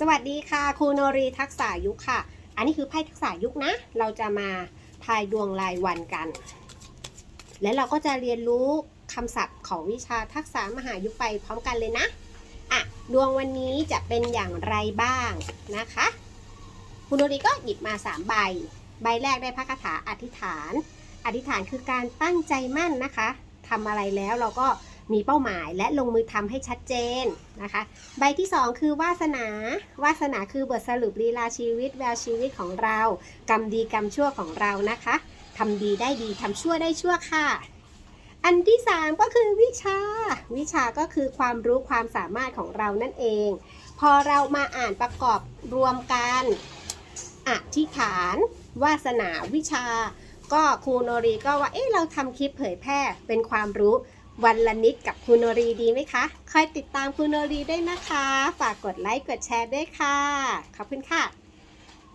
สวัสดีค่ะครูโนรีทักษะยุคค่ะ อันนี้คือไพ่ทักษะยุคนะ เราจะมาทายดวงรายวันกัน และเราก็จะเรียนรู้คำศัพท์ของวิชาทักษะมหายุคไปพร้อมกันเลยนะอะดวงวันนี้จะเป็นอย่างไรบ้างนะคะครูโนรีก็หยิบมา 3 ใบ ใบแรกได้พระคาถาอธิษฐาน อธิษฐานคือการตั้งใจมั่นนะคะทำอะไรแล้วเราก็ มีเป้าหมายและลงมือทำให้ชัดเจนนะคะ ใบที่ 2 คือวาสนา วาสนาคือบทสรุปลีลาชีวิต แววชีวิตของเรา กรรมดีกรรมชั่วของเรานะคะทำดีได้ดีทำชั่วได้ชั่วค่ะ อันที่ 3 ก็คือวิชา วิชาก็คือความรู้ความสามารถของเรานั่นเอง พอเรามาอ่านประกอบรวมกันอธิษฐาน วาสนาวิชาก็ครูโนรีก็ว่า เอ๊ะ เราทำคลิปเผยแพร่เป็นความรู้ วันละนิดกับคุณโนรีดีไหมคะคอยติดตามคุณโนรีได้นะคะ ฝากกดไลค์กดแชร์ด้วยค่ะ ขอบคุณค่ะ